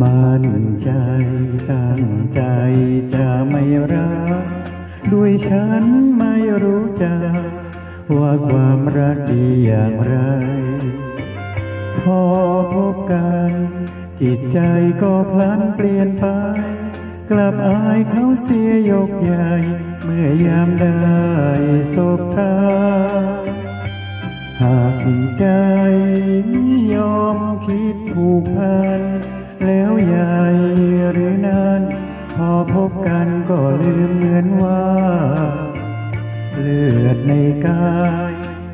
มั่นใจตั้งใจจะไม่รัก ด้วยฉันไม่รู้จัก ว่าความรักดีอย่างไร พอพบกัน จิตใจก็พลันเปลี่ยนไป กลับอายเขาเสียยกใหญ่ เมื่อยามได้สบตาหากใจยอมคิดผูกพัน แล้วใหญ่หรือนานพอพบกันก็ลืมเหมือนว่า เลือดในกาย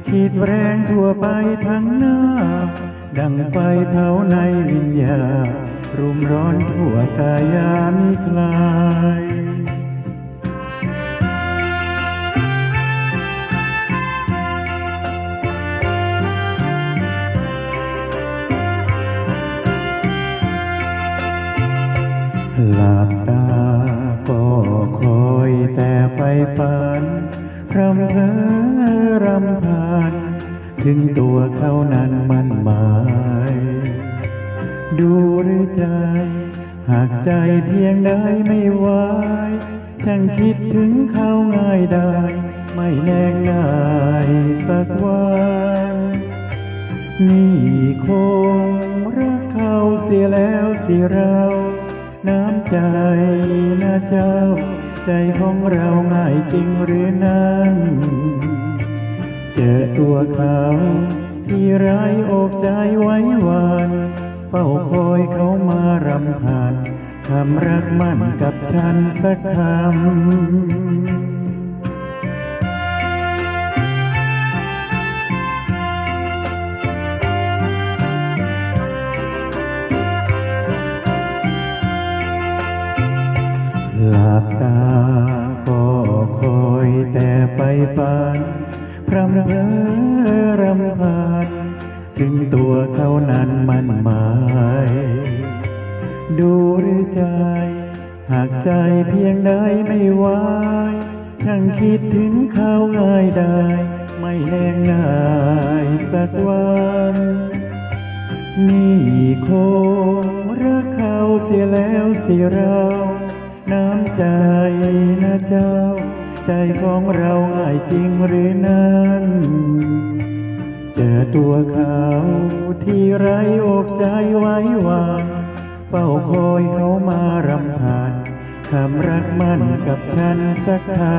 คิดแรงทั่วไปทั้งหน้า ดังไฟเผาในวิญญาณรุมร้อนทั่วกายามิคลาย หลับตาก็คอยแต่ไปฝันพรำเพอรำพันถึงตัวเขานั้นมันหมาย ดูหรือใจ หากใจเพียงใดไม่ไหวช่างคิดถึงเขาง่ายได้ ไม่แน่ง่ายสักวันนี่คงรักเขาเสียแล้วสิเรา น้ำใจนะเจ้า ใจของเราง่ายจริงหรือนั้นเจอตัวเขาที่ไร้อกใจไว้วานเฝ้าคอยเขามารำพันคำรักมั่นกับฉันสักคำ แต่ไปฝันพรำเพอรำพันถึงตัวเขานั้นมันหมาย ดูหรือใจ หากใจเพียงใดไม่ไหวช่างคิดถึงเขาง่ายได้ ไม่แน่ง่ายสักวัน นี่คงรักเขาเสียแล้วสิเรา น้ำใจนะเจ้า ใจของเราง่ายจริงหรือนั้นเจอตัวเขาที่ไร้อกใจไว้วางเฝ้าคอยเขามารำพานคำรักมั่นกับฉันสักคำ